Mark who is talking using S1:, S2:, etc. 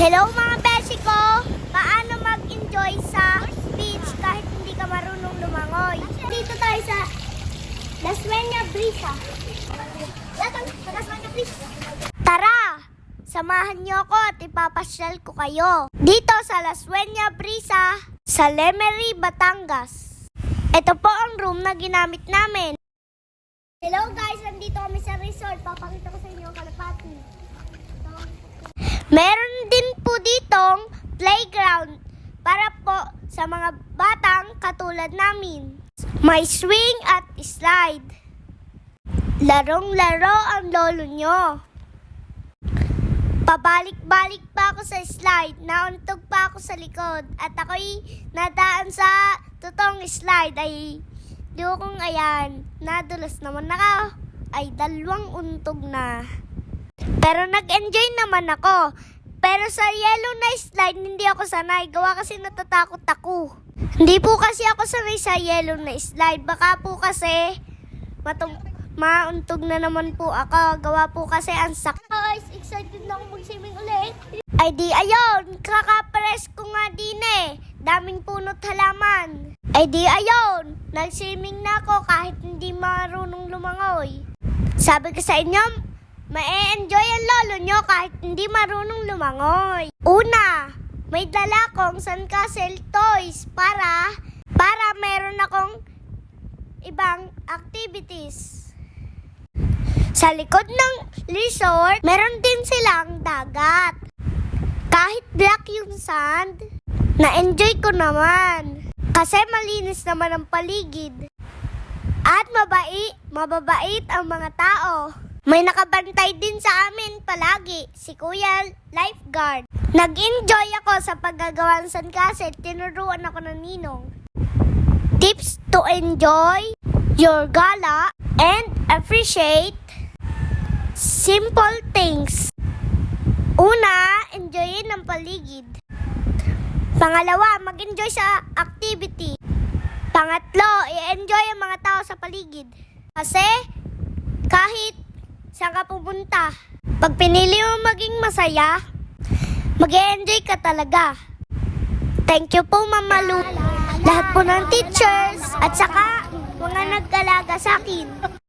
S1: Hello mga beshi ko! Paano mag-enjoy sa beach kahit hindi ka marunong lumangoy? Dito tayo sa Las Vegas Brisa. Tara! Samahan niyo ako at ipapasyal ko kayo. Dito sa Las Vegas Brisa, sa Lemery, Batangas. Ito po ang room na ginamit namin. Hello guys, nandito kami sa resort. Papakita ko sa inyo ang kalapati. Meron din po ditong playground para po sa mga batang katulad namin. May swing at slide. Larong-laro ang lolo nyo. Pabalik-balik pa ako sa slide, nauntog pa ako sa likod, at ako'y nadaan sa totoong slide ay di kong ayan, nadulas naman ako, ay dalawang untog na. Pero nag-enjoy naman ako. Pero sa yellow na slide, hindi ako sanay. Gawa kasi natatakot ako. Hindi po kasi ako sanay sa yellow na slide. Baka po kasi matung mauntog na naman po ako. Gawa po kasi ang sak... Guys, excited na ako mag-swimming ulit. Ay di ayun, kakapress ko nga din eh. Daming punot halaman. Ay di ayun, nag-swimming na ako kahit hindi marunong lumangoy. Sabi ko sa inyo, ma-enjoy ang lolo nyo kahit hindi marunong lumangoy. Una, may dala kong sandcastle toys para para meron akong ibang activities. Sa likod ng resort, meron din silang dagat. Kahit black yung sand, na-enjoy ko naman. Kasi malinis naman ang paligid. At mabait, mababait ang mga tao. May nakabantay din sa amin palagi, si Kuya Lifeguard. Nag-enjoy ako sa paggagawa ng sandcastle, tinuruan ako ng ninong. Tips to enjoy your gala and appreciate simple things. Una, enjoyin ang paligid. Pangalawa, mag-enjoy sa activity. Pangatlo, i-enjoy ang mga tao sa paligid. Kasi, kahit saan ka pupunta, pag pinili mo maging masaya, mag enjoy ka talaga. Thank you po, Mama Lu. Lahat po ng teachers at saka mga nag-alaga sa akin.